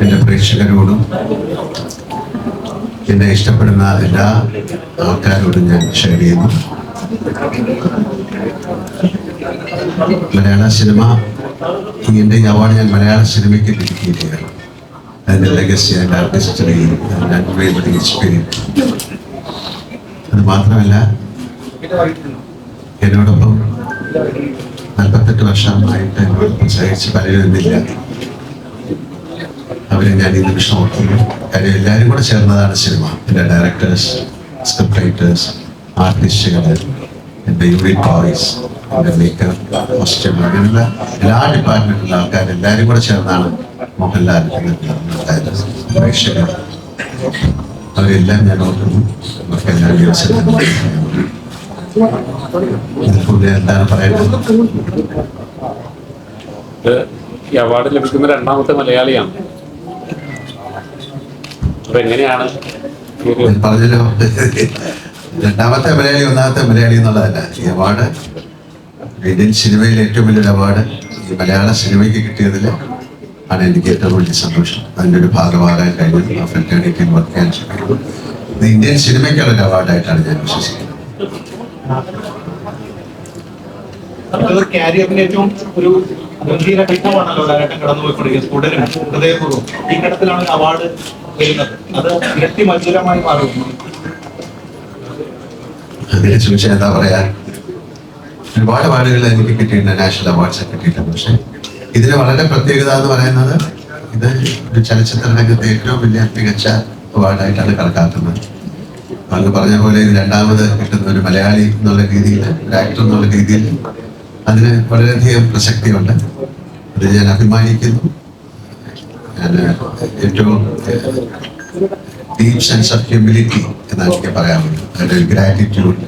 എന്റെ പ്രേക്ഷകരോടും എന്നെ ഇഷ്ടപ്പെടുന്ന എല്ലാ ആൾക്കാരോടും ഞാൻ ഷെയർ ചെയ്യുന്നു. മലയാള സിനിമ ഇതിന്റെ അവാർഡ് ഞാൻ മലയാള സിനിമയ്ക്ക് ലഭിക്കുകയാണ് അതിന്റെ ലെഗസി അതിന്റെ ആർട്ടിസ്റ്ററി അതിന്റെ വേണ്ടി എക്സ്പീരിയൻസ് അത് മാത്രമല്ല എന്നോടൊപ്പം നാൽപ്പത്തെട്ട് വർഷമായിട്ട് എന്നോടൊപ്പം സഹിച്ച് പലരും എന്നില്ല. അവരെ ഞാൻ ഈ നിമിഷം ഓർക്കുന്നു കാര്യം എല്ലാവരും കൂടെ ചേർന്നതാണ് സിനിമ. എന്റെ ഡയറക്ടേഴ്സ് സ്ക്രിപ്റ്റ് റൈറ്റേഴ്സ് ആർട്ടിസ്റ്റുകൾ എന്റെ യൂണിറ്റ് ബോയ്സ് എന്റെ മേക്കപ്പ് കോസ്റ്റ്യൂം അങ്ങനെയുള്ള എല്ലാ ഡിപ്പാർട്ട്മെന്റിലുള്ള ആൾക്കാർ എല്ലാവരും കൂടെ ചേർന്നാണ് മോഹൻലാൽ അവരെല്ലാം ഞാൻ ഓർക്കുന്നു. അവർക്ക് എല്ലാ ദിവസവും ഈ അവാർഡ് ലഭിക്കുന്ന രണ്ടാമത്തെ മലയാളിയാണ്. അപ്പൊ എങ്ങനെയാണ്? പറഞ്ഞല്ലോ. രണ്ടാമത്തെ മലയാളി ഒന്നാമത്തെ മലയാളി എന്നുള്ളതല്ല. ഈ അവാർഡ് ഇന്ത്യൻ സിനിമയിലെ ഏറ്റവും വലിയൊരു അവാർഡ് ഈ മലയാള സിനിമയ്ക്ക് കിട്ടിയതിൽ ആണ് എനിക്ക് ഏറ്റവും വലിയ സന്തോഷം. അതിന്റെ ഒരു ഭാഗമാകാൻ കഴിഞ്ഞു. ആ വർക്ക് ചെയ്യാൻ ശ്രമിക്കുന്നു ഇന്ത്യൻ സിനിമയ്ക്കുള്ള ഒരു അവാർഡായിട്ടാണ് ഞാൻ വിശ്വസിക്കുന്നത്. അത് കാരിയറിന്റെ ഏറ്റവും ഒരു ഗംഭീര ഘട്ടമാണല്ലോ കാലഘട്ടം കടന്നുപോയിക്കൊണ്ടിരിക്കുന്നത്. തുടരും ഹൃദയപൂർവം ഈ ഘട്ടത്തിലാണ് അവാർഡ് വരുന്നത്. അത് ഇരട്ടി മത്സരമായി മാറുന്നു. ചോദിച്ചാൽ എന്താ പറയാ? ഒരുപാട് അവാർഡുകൾ എനിക്ക് കിട്ടിയിട്ടുണ്ട്. നാഷണൽ അവാർഡ്സ് കിട്ടിയിട്ടുണ്ട്. പക്ഷെ ഇതിന് വളരെ പ്രത്യേകത എന്ന് പറയുന്നത് ഇത് ഒരു ചലച്ചിത്ര രംഗത്തെ ഏറ്റവും വലിയ മികച്ച അവാർഡായിട്ടാണ് കണക്കാക്കുന്നത്. അങ്ങ് പറഞ്ഞ പോലെ ഇത് രണ്ടാമത് കിട്ടുന്ന ഒരു മലയാളി എന്നുള്ള രീതിയിൽ ഒരു ആക്ടർ എന്നുള്ള രീതിയിൽ അതിന് വളരെയധികം പ്രസക്തിയുണ്ട്. അത് ഞാൻ അഭിമാനിക്കുന്നു. ഞാൻ ഏറ്റവും ഡീപ് സെൻസ് ഓഫ് ഹ്യൂമിലിറ്റി എന്നാണ് എനിക്ക് പറയാറുള്ളത്. അതിന്റെ ഒരു ഗ്രാറ്റിറ്റ്യൂഡ്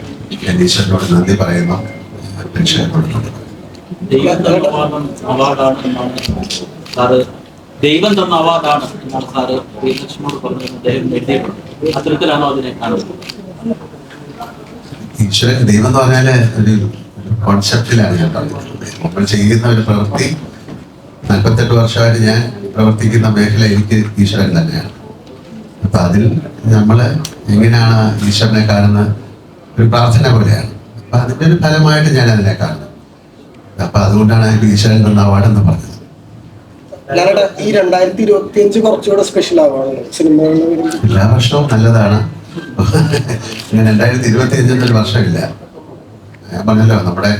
ഞാൻ ഈശ്വരനോട് നന്ദി പറയുന്നു. പ്രേക്ഷകരോട് ദൈവം തന്ന അവാർഡാണ് എന്നാണ് സാറ് ശ്രീലക്ഷ്മോട് പറഞ്ഞത്. അദ്ദേഹം എഴുതിയിട്ടുണ്ട് അത്തരത്തിലാണോ അതിനെ കാണുന്നത്? ഈശ്വരൻ ദൈവം എന്ന് പറഞ്ഞാൽ ഒരു കോൺസെപ്റ്റിലാണ് ഞാൻ പറഞ്ഞിട്ടുള്ളത് നമ്മൾ ചെയ്യുന്ന ഒരു പ്രവൃത്തി. നാൽപ്പത്തെട്ട് വർഷമായിട്ട് ഞാൻ പ്രവർത്തിക്കുന്ന മേഖല എനിക്ക് ഈശ്വരൻ തന്നെയാണ്. അപ്പൊ അതിൽ നമ്മൾ എങ്ങനെയാണ് ഈശ്വരനെ കാണുന്ന ഒരു പ്രാർത്ഥന പോലെയാണ്. അപ്പൊ അതിന്റെ ഒരു ഫലമായിട്ട് ഞാൻ അതിനെ കാണുന്നത് അപ്പൊ അതുകൊണ്ടാണ് എനിക്ക് ഈശ്വരൻ തന്ന അവാർഡ് എന്ന് പറഞ്ഞത്. ലാലേട്ടാ ഈ രണ്ടായിരത്തി ഇരുപത്തി അഞ്ച് കുറച്ചുകൂടെ സ്പെഷ്യൽ ആവാണ്. സിനിമകളിൽ എല്ലാ വർഷവും നല്ലതാണ്. ഞാൻ രണ്ടായിരത്തി ഇരുപത്തി അഞ്ചൊന്നും വർഷമില്ല. ഞാൻ പറഞ്ഞല്ലോ നമ്മുടെ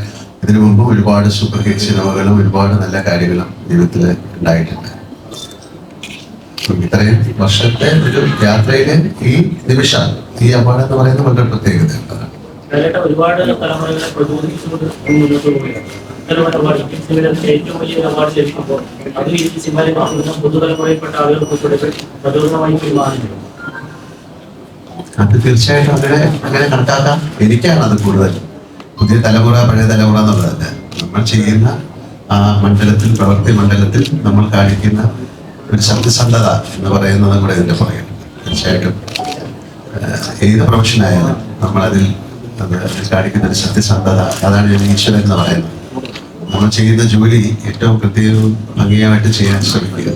ഇതിനു മുമ്പ് ഒരുപാട് സൂപ്പർ ഹിറ്റ് സിനിമകളും ഒരുപാട് നല്ല കാര്യങ്ങളും ജീവിതത്തിൽ ഉണ്ടായിട്ടുണ്ട്. ഇത്രയും വർഷത്തെ ഒരു യാത്രയിലെ ഈ നിമിഷം ഈ അവാർഡ് എന്ന് പറയുന്നത് വളരെ പ്രത്യേകത ഒരുപാട് തലമുറകളെ പ്രചോദിപ്പിച്ചുകൊണ്ട് മുന്നോട്ട് പോവുകയാണ്. ഇത്തരമുള്ള അവാർഡ് ഇന്ത്യൻ സിനിമയിലെ ഏറ്റവും വലിയ അവാർഡ് ലഭിക്കുമ്പോൾ അത് ഈ സിനിമയിലെ കാണുന്ന പുതുതലമുറയിൽപ്പെട്ട ആളുകൾക്ക് കൂടെ പ്രചോദനമായി മാറുന്നു. അത് തീർച്ചയായിട്ടും അങ്ങനെ അങ്ങനെ കണക്കാക്കാം. എനിക്കാണ് അത് കൂടുതൽ. പുതിയ തലമുറ പഴയ തലമുറ എന്നുള്ളതല്ല. നമ്മൾ ചെയ്യുന്ന ആ മണ്ഡലത്തിൽ പ്രവൃത്തി മണ്ഡലത്തിൽ നമ്മൾ കാണിക്കുന്ന ഒരു സത്യസന്ധത എന്ന് പറയുന്നത് കൂടെ ഇതിന്റെ പറയാം തീർച്ചയായിട്ടും ഏത് പ്രൊഫഷനായാലും നമ്മളതിൽ കാണിക്കുന്ന ഒരു സത്യസന്ധത അതാണ് ഞാൻ ഈശ്വരൻ എന്ന് പറയുന്നത്. നമ്മൾ ചെയ്യുന്ന ജോലി ഏറ്റവും കൃത്യവും ഭംഗിയായിട്ട് ചെയ്യാൻ ശ്രമിക്കുക